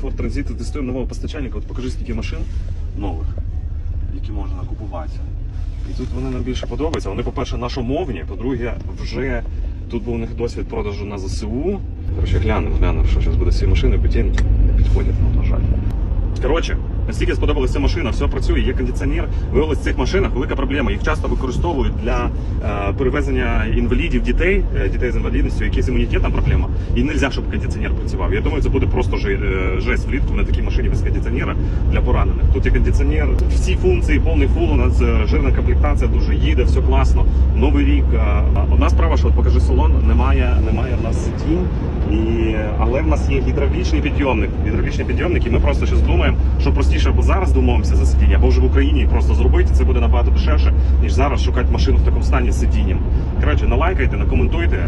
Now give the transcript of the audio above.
Форд транзити, тестуємо нового постачальника. От покажи скільки машин нових, які можна купувати. І тут вони нам більше подобаються. Вони, по-перше, нашомовні, по-друге, вже тут був у них досвід продажу на ЗСУ. Коротше, глянемо, глянемо, що зараз буде з цієї машини, бо ті не підходять нам, на жаль. Коротше, настільки сподобалася машина, все працює, є кондиціонер. Виявилось в цих машинах велика проблема. Їх часто використовують для е, перевезення інвалідів, дітей, е, дітей з інвалідністю, які з імунітетом проблема. І не можна, щоб кондиціонер працював. Я думаю, це буде просто е, жесть влітку на такій машині без кондиціонера для поранених. Тут є кондиціонер, всі функції, повний фул. У нас жирна комплектація, дуже їде, все класно. Новий рік. Одна справа, що от покажи салон, немає, немає в нас сидінь. Але в нас є гідравлічний підйомник. Гідравлічний підйомник, і ми просто щось думаємо, що простіше або зараз домовимося за сидіння, або вже в Україні просто зробити. Це буде набагато дешевше, ніж зараз шукати машину в такому стані з сидінням. Коротше, налайкайте, накоментуйте.